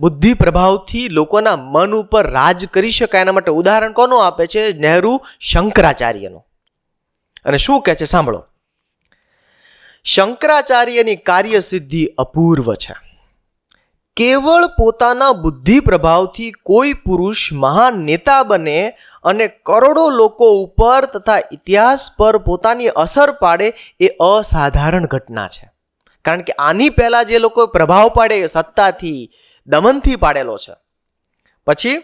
બુદ્ધિ પ્રભાવથી લોકોના મન ઉપર રાજ કરી શકાય એના માટે ઉદાહરણ કોનું આપે છે? નહેરુ શંકરાચાર્યનું. અને શું કહે છે? સાંભળો. શંકરાચાર્યની કાર્યસિદ્ધિ અપૂર્વ છે. કેવળ પોતાના બુદ્ધિ પ્રભાવથી કોઈ પુરુષ મહાન નેતા બને અને કરોડો લોકો ઉપર તથા ઇતિહાસ પર પોતાની અસર પાડે એ અસાધારણ ઘટના છે. કારણ કે આની પહેલાં જે લોકો પ્રભાવ પાડે સત્તાથી દમનથી પાડેલો છે. પછી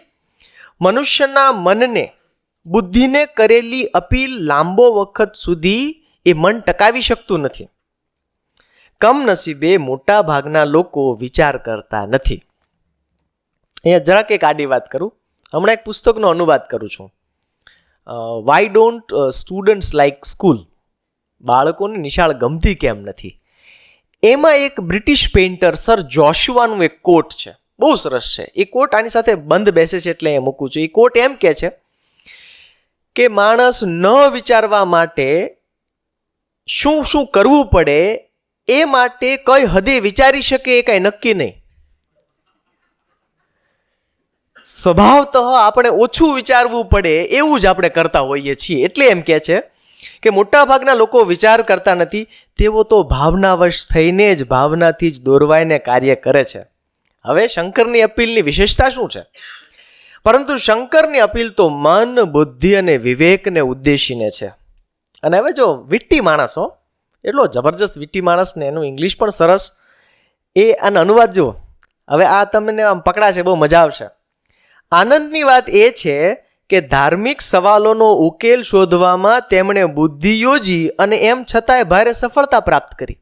મનુષ્યના મનને, બુદ્ધિને કરેલી અપીલ લાંબો વખત સુધી એ મન ટકાવી શકતું નથી. કમનસીબે મોટા ભાગના લોકો વિચાર કરતા નથી. અહીંયા જરાક એક આડી વાત કરું. હમણાં એક પુસ્તકનો અનુવાદ કરું છું. Why don't students like school બાળકોને નિશાળ ગમતી કેમ નથી? એમાં એક બ્રિટિશ પેઇન્ટર સર જોશુઆનું એક કોટ છે. બહુ સરસ છે. એ કોટ આની સાથે બંધ બેસે છે એટલે એ મૂકું છું. એ કોટ એમ કે છે કે માણસ ન વિચારવા માટે શું શું કરવું પડે એ માટે કઈ હદે વિચારી શકે એ કાંઈ નક્કી નહીં. સ્વભાવતઃ આપણે ઓછું વિચારવું પડે એવું જ આપણે કરતા હોઈએ છીએ. એટલે એમ કહે છે કે મોટા ભાગના લોકો વિચાર કરતા નથી, તેઓ તો ભાવનાવશ થઈને જ ભાવનાથી જ દોરવાઈને કાર્ય કરે છે. હવે શંકરની અપીલની વિશેષતા શું છે? પરંતુ શંકરની અપીલ તો મન, બુદ્ધિ અને વિવેકને ઉદ્દેશીને છે. અને હવે જો વિટ્ટી માણસ હો, એટલો જબરજસ્ત વિટ્ટી માણસને એનું ઇંગ્લિશ પણ સરસ. એ આનો અનુવાદ જુઓ. હવે આ તમને આમ પકડાશે, બહુ મજા આવશે. આનંદની વાત એ છે કે ધાર્મિક સવાલોનો ઉકેલ શોધવામાં તેમણે બુદ્ધિ યોજી અને એમ છતાંય ભારે સફળતા પ્રાપ્ત કરી.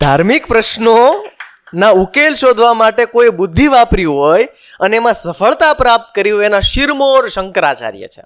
ધાર્મિક પ્રશ્નો ના ઉકેલ શોધવા માટે કોઈ બુદ્ધિ વાપરી હોય અને એમાં સફળતા પ્રાપ્ત કરી હોય એના શિરમોર શંકરાચાર્ય છે.